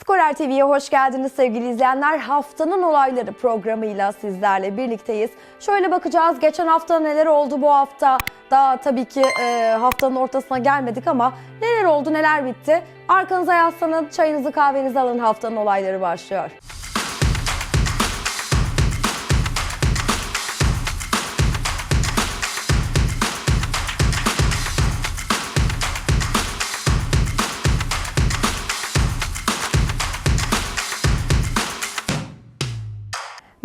Skorer TV'ye hoş geldiniz sevgili izleyenler. Haftanın olayları programıyla sizlerle birlikteyiz. Şöyle bakacağız geçen hafta neler oldu bu hafta. Daha tabii ki e, haftanın ortasına gelmedik ama neler oldu neler bitti. Arkanıza yaslanın, çayınızı kahvenizi alın haftanın olayları başlıyor.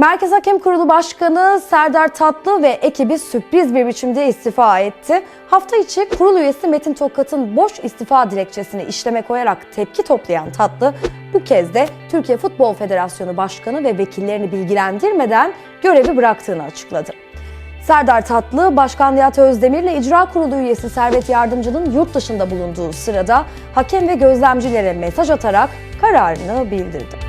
Merkez Hakem Kurulu Başkanı Serdar Tatlı ve ekibi sürpriz bir biçimde istifa etti. Hafta içi kurul üyesi Metin Tokat'ın boş istifa dilekçesini işleme koyarak tepki toplayan Tatlı, bu kez de Türkiye Futbol Federasyonu Başkanı ve vekillerini bilgilendirmeden görevi bıraktığını açıkladı. Serdar Tatlı, Başkan Nihat Özdemir ile İcra Kurulu üyesi Servet Yardımcı'nın yurt dışında bulunduğu sırada hakem ve gözlemcilere mesaj atarak kararını bildirdi.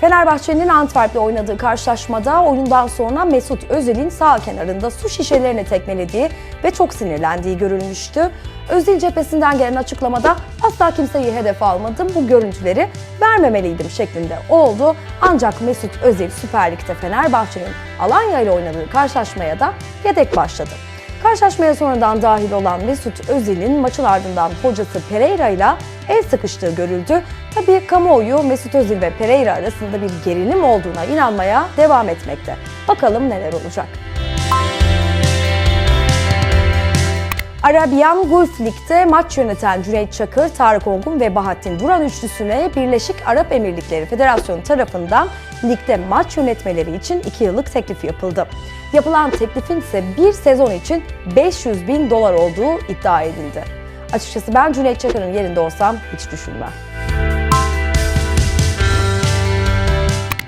Fenerbahçe'nin Antwerp'le oynadığı karşılaşmada oyundan sonra Mesut Özil'in sağ kenarında su şişelerini tekmelediği ve çok sinirlendiği görülmüştü. Özil cephesinden gelen açıklamada asla kimseyi hedef almadım, bu görüntüleri vermemeliydim şeklinde oldu. Ancak Mesut Özil Süper Lig'de Fenerbahçe'nin Alanya ile oynadığı karşılaşmaya da yedek başladı. Karşılaşmaya sonradan dahil olan Mesut Özil'in maçın ardından hocası Pereira ile el sıkıştığı görüldü. Tabii kamuoyu Mesut Özil ve Pereira arasında bir gerilim olduğuna inanmaya devam etmekte. Bakalım neler olacak. Arabian Gulf Lig'de maç yöneten Cüneyt Çakır, Tarık Ongun ve Bahattin Duran üçlüsüne Birleşik Arap Emirlikleri Federasyonu tarafından ligde maç yönetmeleri için 2 yıllık teklif yapıldı. Yapılan teklifin ise bir sezon için 500 bin dolar olduğu iddia edildi. Açıkçası ben Cüneyt Çakır'ın yerinde olsam hiç düşünmem.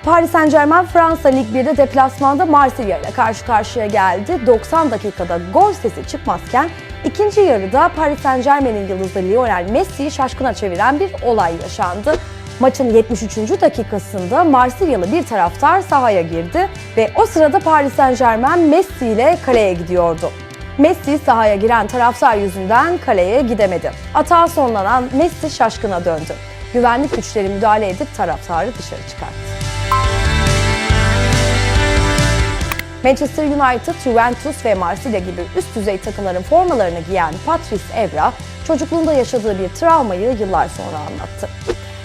Paris Saint Germain Fransa Lig 1'de deplasmanda Marsilya ile karşı karşıya geldi. 90 dakikada gol sesi çıkmazken ikinci yarıda Paris Saint Germain'in yıldızı Lionel Messi'yi şaşkına çeviren bir olay yaşandı. Maçın 73. dakikasında Marsilyalı bir taraftar sahaya girdi ve o sırada Paris Saint Germain Messi ile kaleye gidiyordu. Messi sahaya giren taraftar yüzünden kaleye gidemedi. Atağa sonlanan Messi şaşkına döndü. Güvenlik güçleri müdahale edip taraftarı dışarı çıkarttı. Manchester United, Juventus ve Marsilya gibi üst düzey takımların formalarını giyen Patrice Evra, çocukluğunda yaşadığı bir travmayı yıllar sonra anlattı.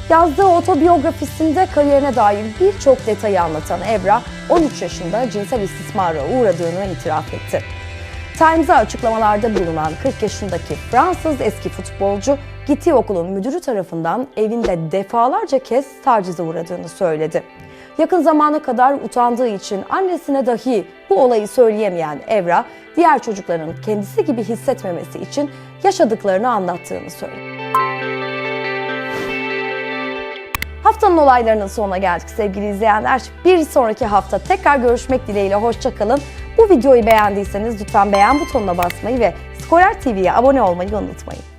Yazdığı otobiyografisinde kariyerine dair birçok detayı anlatan Evra, 13 yaşında cinsel istismara uğradığını itiraf etti. Times'a açıklamalarda bulunan 40 yaşındaki Fransız eski futbolcu, gittiği okulun müdürü tarafından evinde defalarca kez tacize uğradığını söyledi. Yakın zamana kadar utandığı için annesine dahi bu olayı söyleyemeyen Evra, diğer çocukların kendisi gibi hissetmemesi için yaşadıklarını anlattığını söyledi. Haftanın olaylarının sonuna geldik sevgili izleyenler. Bir sonraki hafta tekrar görüşmek dileğiyle hoşçakalın. Bu videoyu beğendiyseniz lütfen beğen butonuna basmayı ve Skorer TV'ye abone olmayı unutmayın.